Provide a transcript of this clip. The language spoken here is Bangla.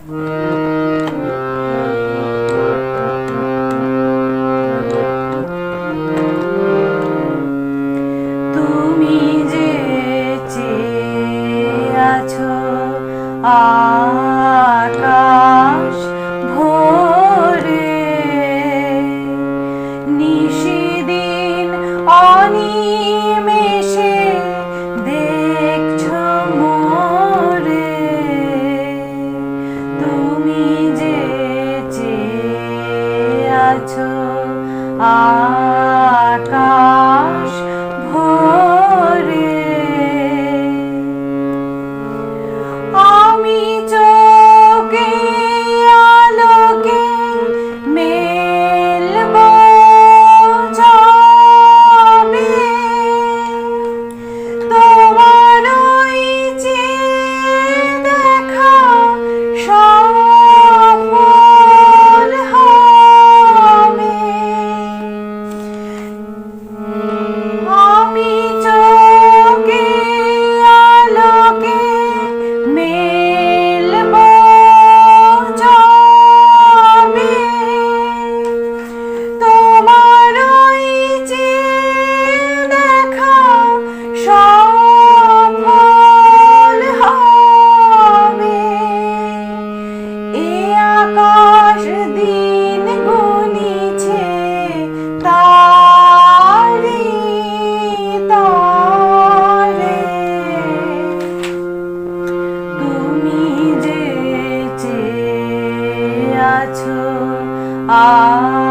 তুমি যে আছো আকাশ आका আছো আকাশ